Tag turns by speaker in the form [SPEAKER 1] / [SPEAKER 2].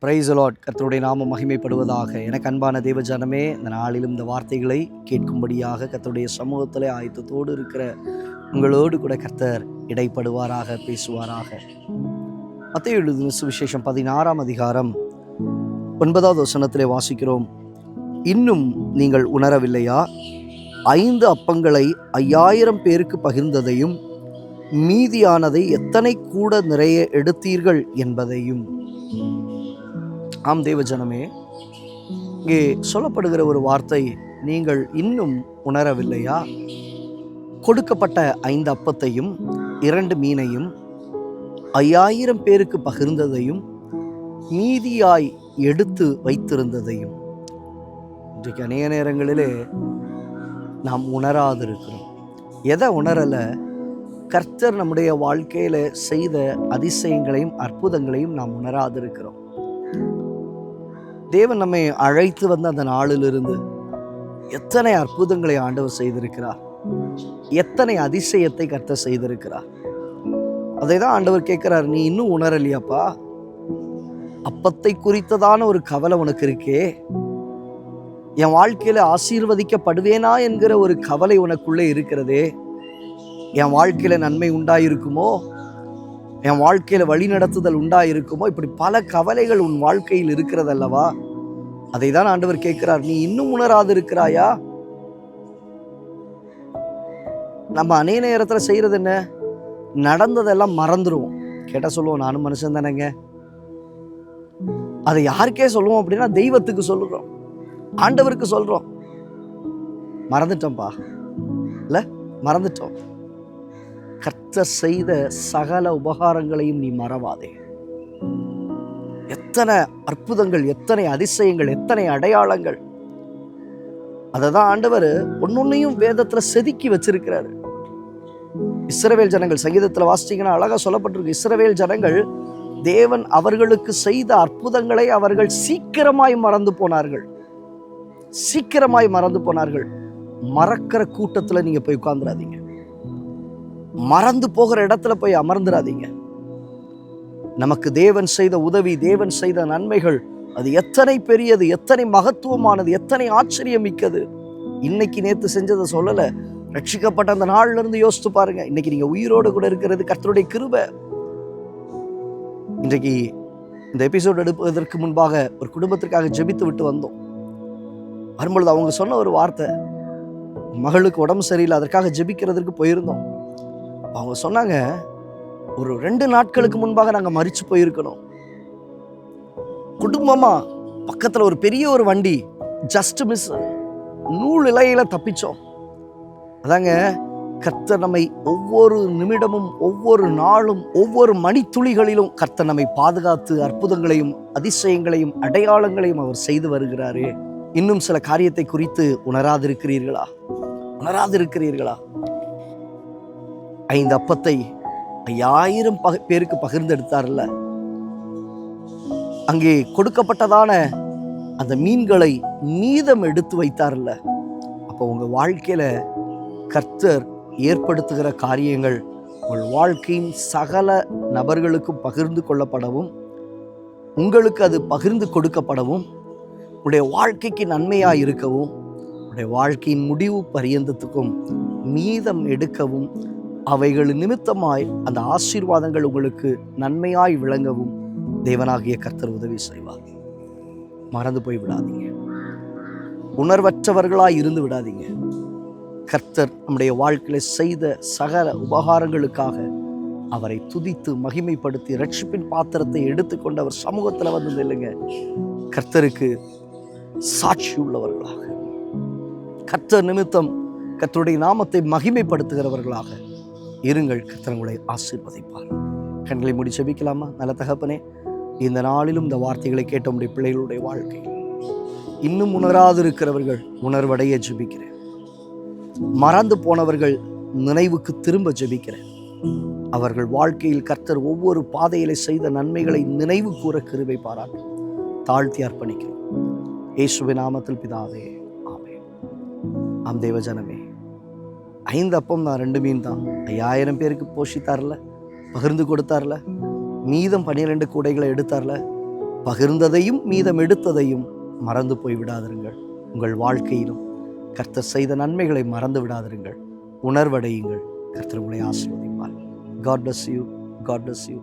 [SPEAKER 1] Price allot கர்த்தருடைய நாமம் மகிமைப்படுவதாக. எனக்கு அன்பான தேவஜானமே இந்த நாளிலும் இந்த வார்த்தைகளை கேட்கும்படியாக கர்த்தருடைய சமூகத்தில் ஆயத்தத்தோடு இருக்கிற உங்களோடு கூட கர்த்தர் இடைப்படுவாராக பேசுவாராக. மத்திய எழுதின சுவிசேஷம் பதினாறாம் அதிகாரம் ஒன்பதாவது வசனத்திலே வாசிக்கிறோம். இன்னும் நீங்கள் உணரவில்லையா? ஐந்து அப்பங்களை ஐயாயிரம் பேருக்கு பகிர்ந்ததையும் மீதியானதை எத்தனை கூட நிறைய எடுத்தீர்கள் என்பதையும். ஆம் தேவஜனமே. இங்கே சொல்லப்படுகிற ஒரு வார்த்தை நீங்கள் இன்னும் உணரவில்லையா? கொடுக்கப்பட்ட ஐந்து அப்பத்தையும் இரண்டு மீனையும் ஐயாயிரம் பேருக்கு பகிர்ந்ததையும் மீதியாய் எடுத்து வைத்திருந்ததையும். இன்றைக்கு அநேக நேரங்களிலே நாம் உணராதிருக்கிறோம். எதை உணரலை? கர்த்தர் நம்முடைய வாழ்க்கையில் செய்த அதிசயங்களையும் அற்புதங்களையும் நாம் உணராதிருக்கிறோம். தேவன் நம்மை அழைத்து வந்த அந்த நாளிலிருந்து எத்தனை அற்புதங்களை ஆண்டவர் செய்திருக்கிறார். எத்தனை அதிசயத்தை கர்த்தர் செய்திருக்கிறார். அதை தான் ஆண்டவர் கேட்குறார் நீ இன்னும் உணரலையாப்பா? அப்பத்தை குறித்ததான ஒரு கவலை உனக்கு இருக்கே. என் வாழ்க்கையில் ஆசீர்வதிக்கப்படுவேனா என்கிற ஒரு கவலை உனக்குள்ளே இருக்கிறதே. என் வாழ்க்கையில் நன்மை உண்டாயிருக்குமோ? என் வாழ்க்கையில் வழி நடத்துதல் உண்டாயிருக்குமோ? இப்படி பல கவலைகள் உன் வாழ்க்கையில் இருக்கிறதல்லவா? அதை தான் ஆண்டவர் கேட்கிறார். நீ இன்னும் உணராது இருக்கிறாயா? நம்ம அநே நேரத்தில் செய்கிறது என்ன? நடந்ததெல்லாம் மறந்துடுவோம் கேட்டால் சொல்லுவோம் நானும் மனுஷன் தானேங்க. அதை யாருக்கே சொல்லுவோம் அப்படின்னா தெய்வத்துக்கு சொல்லுறோம். ஆண்டவருக்கு சொல்கிறோம் மறந்துட்டோம்ப்பா இல்லை மறந்துட்டோம். கர்த்தர் செய்த சகல உபகாரங்களையும் நீ மறவாதே. எத்தனை அற்புதங்கள் எத்தனை அதிசயங்கள் எத்தனை அடையாளங்கள். அதை தான் ஆண்டவர் ஒன்னொன்னையும் வேதத்துல செதுக்கி வச்சிருக்கிறாரு. இஸ்ரவேல் ஜனங்கள் சங்கீதத்தில் வாசிச்சீங்கன்னா அழகா சொல்லப்பட்டிருக்கு. இஸ்ரவேல் ஜனங்கள் தேவன் அவர்களுக்கு செய்த அற்புதங்களை அவர்கள் சீக்கிரமாய் மறந்து போனார்கள். சீக்கிரமாய் மறந்து போனார்கள். மறக்கிற கூட்டத்துல நீங்க போய் உட்கார்ந்துடாதீங்க. மறந்து போகிற இடத்துல போய் அமர்ந்துடாதீங்க நமக்கு தேவன் செய்த உதவி தேவன் செய்த நன்மைகள் அது எத்தனை பெரியது எத்தனை மகத்துவமானது எத்தனை ஆச்சரியம் மிக்கது இன்னைக்கு நேற்று செஞ்சதை சொல்லலை. ரட்சிக்கப்பட்ட அந்த நாள்ல இருந்து யோசித்து பாருங்க. இன்னைக்கு நீங்க உயிரோடு கூட இருக்கிறது கர்த்தருடைய கிருப. இன்றைக்கு இந்த எபிசோட் எடுப்பதற்கு முன்பாக ஒரு குடும்பத்திற்காக ஜெபித்து விட்டு வந்தோம். வரும்பொழுது அவங்க சொன்ன ஒரு வார்த்தை மகளுக்கு உடம்பு சரியில்லை அதற்காக ஜெபிக்கிறதுக்கு போயிருந்தோம். அவங்க சொன்னாங்க ஒரு ரெண்டு நாட்களுக்கு முன்பாக நாங்கள் மறிச்சு போயிருக்கணும். குடும்பமாக பக்கத்தில் ஒரு பெரிய ஒரு வண்டி ஜஸ்ட் மிஸ் நூல் இலையில் தப்பித்தோம் அதாங்க கர்த்தர் நம்மை ஒவ்வொரு நிமிடமும் ஒவ்வொரு நாளும் ஒவ்வொரு மணித்துளிகளிலும் கர்த்தர் நம்மை பாதுகாத்து அற்புதங்களையும் அதிசயங்களையும் அடையாளங்களையும் அவர் செய்து வருகிறாரு. இன்னும் சில காரியத்தை குறித்து உணராதிருக்கிறீர்களா? உணராதிருக்கிறீர்களா? ஐந்து அப்பத்தை ஐயாயிரம் பக பேருக்கு பகிர்ந்தெடுத்தார்ல. அங்கே கொடுக்கப்பட்டதான அந்த மீன்களை மீதம் எடுத்து வைத்தார்ல. அப்போ உங்கள் வாழ்க்கையில் கர்த்தர் ஏற்படுத்துகிற காரியங்கள் உங்கள் வாழ்க்கையின் சகல நபர்களுக்கும் பகிர்ந்து கொள்ளப்படவும் உங்களுக்கு அது பகிர்ந்து கொடுக்கப்படவும் உடைய வாழ்க்கைக்கு நன்மையாக இருக்கவும் உடைய வாழ்க்கையின் முடிவு பரியந்தத்துக்கும் மீதம் எடுக்கவும் அவைகள் நிமித்தமாய் அந்த ஆசீர்வாதங்கள் உங்களுக்கு நன்மையாய் விளங்கவும் தேவனாகிய கர்த்தர் உதவி செய்வார். மறந்து போய் விடாதீங்க. உணர்வற்றவர்களாய் இருந்து விடாதீங்க. கர்த்தர் நம்முடைய வாழ்க்கையில செய்த சகல உபகாரங்களுக்காக அவரை துதித்து மகிமைப்படுத்தி ரட்சிப்பின் பாத்திரத்தை எடுத்துக்கொண்டு அவர் சமூகத்தில் வந்து நில்லுங்க. கர்த்தருக்கு சாட்சி உள்ளவர்களாக. கர்த்தர் நிமித்தம் கர்த்தருடைய நாமத்தை மகிமைப்படுத்துகிறவர்களாக. இருங்கள் கத்தனங்களை உங்களை ஆசீர்வதிப்பார். கண்களை முடி செபிக்கலாமா நல்ல தகப்பனே இந்த நாளிலும் இந்த வார்த்தைகளை கேட்ட உடைய பிள்ளைகளுடைய வாழ்க்கை. இன்னும் உணராதிருக்கிறவர்கள் உணர்வடைய ஜெபிக்கிறேன். மறந்து போனவர்கள் நினைவுக்கு திரும்ப ஜெபிக்கிறேன். அவர்கள் வாழ்க்கையில் கர்த்தர் ஒவ்வொரு பாதையில செய்த நன்மைகளை நினைவு கூற கிருபை பாராட்டும் தாழ்த்தி அர்ப்பணிக்கிறோம். இயேசுவின் நாமத்தில் பிதாவே ஆமே ஆம் தேவஜனமே ஐந்து அப்பம் தான் ரெண்டு மீன் தான். ஐயாயிரம் பேருக்கு போஷித்தார்ல பகிர்ந்து கொடுத்தார்ல மீதம் பன்னிரெண்டு கூடைகளை எடுத்தார்ல பகிர்ந்ததையும் மீதம் எடுத்ததையும் மறந்து போய் விடாதிருங்கள். உங்கள் வாழ்க்கையிலும் கர்த்தர் செய்த நன்மைகளை மறந்து விடாதிருங்கள். உணர்வடையுங்கள். கர்த்தர் உங்களை ஆசீர்வதிப்பார். God bless you God bless you